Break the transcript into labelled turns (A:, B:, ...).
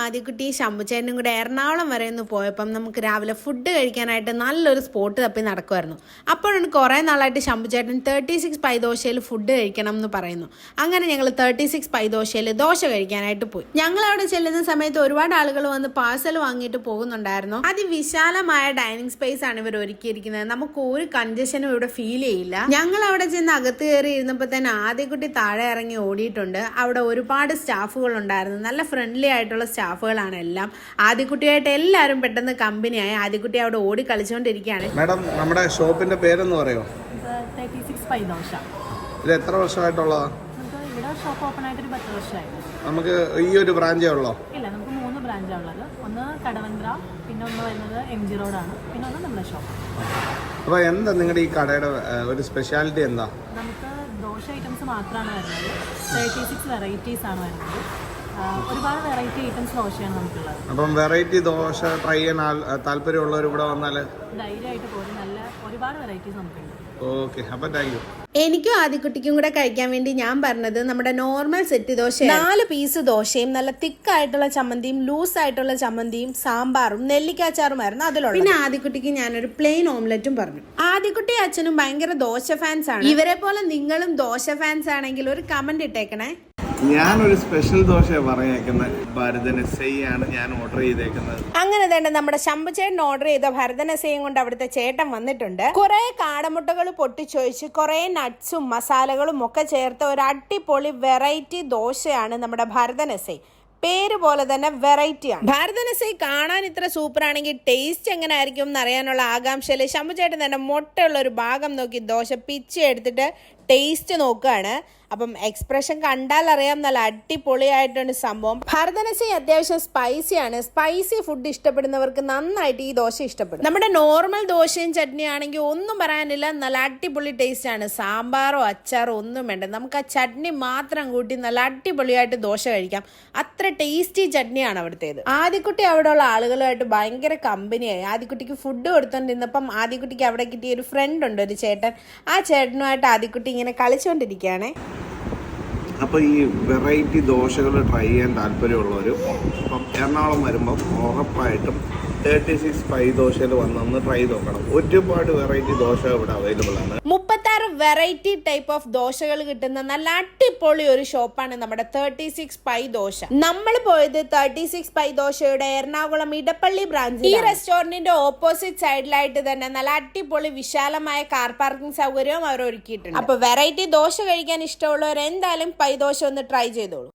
A: ആദ്യക്കുട്ടി ശമ്പുചേട്ടനും കൂടെ എറണാകുളം വരെ ഒന്ന് പോയപ്പം നമുക്ക് രാവിലെ ഫുഡ് കഴിക്കാനായിട്ട് നല്ലൊരു സ്പോട്ട് തപ്പി നടക്കുമായിരുന്നു അപ്പോഴാണ് കുറേ നാളായിട്ട് ശമ്പുച്ചേട്ടൻ തേർട്ടി സിക്സ് പൈദോശയിൽ ഫുഡ് കഴിക്കണം എന്ന് പറയുന്നു. അങ്ങനെ ഞങ്ങൾ തേർട്ടി സിക്സ് പൈദോശയിൽ ദോശ കഴിക്കാനായിട്ട് പോയി. ഞങ്ങൾ അവിടെ ചെല്ലുന്ന സമയത്ത് ഒരുപാട് ആളുകൾ വന്ന് പാഴ്സൽ വാങ്ങിയിട്ട് പോകുന്നുണ്ടായിരുന്നു. അതിവിശാലമായ ഡൈനിങ് സ്പേസ് ആണ് ഇവർ ഒരുക്കിയിരിക്കുന്നത്. നമുക്ക് ഒരു കൺജഷനും ഇവിടെ ഫീൽ ചെയ്യില്ല. ഞങ്ങൾ അവിടെ ചെന്ന് അകത്ത് കയറി ഇരുന്നപ്പോൾ തന്നെ ആദ്യക്കുട്ടി താഴെ ഇറങ്ങി ഓടിയിട്ടുണ്ട്. അവിടെ ഒരുപാട് സ്റ്റാഫുകൾ ഉണ്ടായിരുന്നു. നല്ല ഫ്രണ്ട്ലി ആയിട്ടുള്ള സ്റ്റാഫുകളാണ് എല്ലാം. ആദ്യക്കുട്ടിയായിട്ട് എല്ലാവരും പെട്ടെന്ന് കമ്പനിയായി. ആദ്യക്കുട്ടി അവിടെ ഓടി കളിച്ചുകൊണ്ടിരിക്കുകയാണ്
B: മാഡം നമ്മുടെ ഷോപ്പിന്റെ പേരെന്ന് പറയോ? ഇത് എത്ര വർഷമായിട്ടുള്ളതാ?
C: നമുക്ക് ഷോപ്പ് ഓപ്പൺ ആയിട്ട് ഒരു പത്ത് വർഷമായിരുന്നു
B: നമുക്ക് ഈ ഒരു ബ്രാഞ്ചേ ഉള്ളോ?
C: ഇല്ല നമുക്ക് മൂന്ന് ബ്രാഞ്ചാണ് ഉള്ളത്. ഒന്ന് കടവന്ത്ര പിന്നെ ഒന്ന് വരുന്നത് എം ജി റോഡാണ് പിന്നെ ഒന്ന് നമ്മുടെ ഷോപ്പ്
B: അപ്പോൾ എന്താ നിങ്ങളുടെ ഈ കടയുടെ ഒരു സ്പെഷ്യാലിറ്റി എന്താ?
C: നമുക്ക് ദോശ ഐറ്റംസ് മാത്രമാണ് വരുന്നത്. തേർട്ടി സിക്സ് വെറൈറ്റീസ് ആണ് വരുന്നത്. ഒരുപാട് വെറൈറ്റി ഐറ്റംസ് ദോശയാണ് നമുക്കുള്ളത്.
B: അപ്പം വെറൈറ്റി ദോശ ട്രൈ ചെയ്യാൻ ആൾ- താല്പര്യമുള്ളവർ ഇവിടെ വന്നാൽ
C: ധൈര്യമായിട്ട് പോലും നല്ല ഒരുപാട് വെറൈറ്റീസ് നമുക്കുണ്ട്.
B: ഓക്കെ അപ്പം താങ്ക് യു
A: എനിക്കും ആദ്യക്കുട്ടിക്കും കൂടെ കഴിക്കാൻ വേണ്ടി ഞാൻ പറഞ്ഞത് നമ്മുടെ നോർമൽ സെറ്റ് ദോശ നാല് പീസ് ദോശയും നല്ല തിക്കായിട്ടുള്ള ചമ്മന്തിയും ലൂസ് ആയിട്ടുള്ള ചമ്മന്തിയും സാമ്പാറും നെല്ലിക്കാച്ചാറുമായിരുന്നു അതിലുള്ള പിന്നെ ആദ്യക്കുട്ടിക്ക് ഞാനൊരു പ്ലെയിൻ ഓംലെറ്റും പറഞ്ഞു. ആദ്യക്കുട്ടി അച്ഛനും ഭയങ്കര ദോശ ഫാൻസ് ആണ്. ഇവരെ പോലെ നിങ്ങളും ദോശ ഫാൻസ് ആണെങ്കിൽ ഒരു കമന്റ് ഇട്ടേക്കണേ.
B: ഞാനൊരു സ്പെഷ്യൽ ദോശ പറഞ്ഞേക്കുന്നത് ഭരതനസയാണ് ഞാൻ ഓർഡർ ചെയ്തേക്കുന്നത്.
A: അങ്ങനെ തന്നെ നമ്മുടെ ശമ്പുചേട്ടൻ ഓർഡർ ചെയ്ത ഭരതനസയും കൊണ്ട് അവിടുത്തെ ചേട്ടൻ വന്നിട്ടുണ്ട്. കുറെ കാടമുട്ടകൾ പൊട്ടിച്ചൊഴിച്ച് കുറെ നട്ട്സും മസാലകളും ഒക്കെ ചേർത്ത ഒരു അടിപൊളി വെറൈറ്റി ദോശയാണ് നമ്മുടെ ഭരതനസൈ പേര് പോലെ തന്നെ വെറൈറ്റിയാണ്. ഭാരതനസൈ കാണാൻ ഇത്ര സൂപ്പർ ആണെങ്കിൽ ടേസ്റ്റ് എങ്ങനെ ആയിരിക്കും എന്ന് അറിയാനുള്ള ആകാംക്ഷയിൽ ശമ്പുചേട്ടൻ തന്നെ മുട്ടയുള്ള ഒരു ഭാഗം നോക്കി ദോശ പിച്ച് എടുത്തിട്ട് ടേസ്റ്റ് നോക്കുകയാണ്. അപ്പം എക്സ്പ്രഷൻ കണ്ടാൽ അറിയാം നല്ല അടിപൊളിയായിട്ടുണ്ട് സംഭവം. ഭരതനസി അത്യാവശ്യം സ്പൈസിയാണ് സ്പൈസി ഫുഡ് ഇഷ്ടപ്പെടുന്നവർക്ക് നന്നായിട്ട് ഈ ദോശ ഇഷ്ടപ്പെടും. നമ്മുടെ നോർമൽ ദോശയും ചട്നി ആണെങ്കിൽ ഒന്നും പറയാനില്ല നല്ല അടിപൊളി ടേസ്റ്റ് ആണ്. സാമ്പാറോ അച്ചാറോ ഒന്നും വേണ്ട. നമുക്ക് ആ ചട്നി മാത്രം കൂട്ടി നല്ല അടിപൊളിയായിട്ട് ദോശ കഴിക്കാം. അത്ര ടേസ്റ്റി ചട്നിയാണ് അവിടുത്തേത്. ആദ്യക്കുട്ടി അവിടെയുള്ള ആളുകളുമായിട്ട് ഭയങ്കര കമ്പനിയായി. ആദ്യക്കുട്ടിക്ക് ഫുഡ് കൊടുത്തോണ്ടിരുന്നപ്പം ആദ്യക്കുട്ടിക്ക് അവിടെ കിട്ടിയ ഒരു ഫ്രണ്ട് ഉണ്ട് ഒരു ചേട്ടൻ. ആ ചേട്ടനുമായിട്ട് ആദ്യക്കുട്ടി ഇങ്ങനെ കളിച്ചുകൊണ്ടിരിക്കുകയാണേ
B: അപ്പോൾ ഈ വെറൈറ്റി ദോശകൾ ട്രൈ ചെയ്യാൻ താല്പര്യമുള്ളവർ അപ്പം എറണാകുളം വരുമ്പം ഉറപ്പായിട്ടും തേർട്ടി സിക്സ് പൈ ദോശയിൽ വന്നൊന്ന് ട്രൈ നോക്കണം. ഒരുപാട് വെറൈറ്റി ദോശ ഇവിടെ അവൈലബിൾ ആണ്.
A: മുപ്പത്താറ് വെറൈറ്റി ടൈപ്പ് ഓഫ് ദോശകൾ കിട്ടുന്ന നല്ല അടിപൊളി ഒരു ഷോപ്പാണ് നമ്മുടെ തേർട്ടി സിക്സ് പൈ ദോശ. നമ്മൾ പോയത് തേർട്ടി സിക്സ് പൈ ദോശയുടെ എറണാകുളം ഇടപ്പള്ളി ബ്രാഞ്ച് ഈ റെസ്റ്റോറന്റിന്റെ ഓപ്പോസിറ്റ് സൈഡിലായിട്ട് തന്നെ നല്ല അടിപൊളി വിശാലമായ കാർ പാർക്കിംഗ് സൗകര്യവും അവർ ഒരുക്കിയിട്ടുണ്ട് അപ്പൊ വെറൈറ്റി ദോശ കഴിക്കാൻ ഇഷ്ടമുള്ളവർ എന്തായാലും പൈ ദോശ ഒന്ന് ട്രൈ ചെയ്തോളൂ.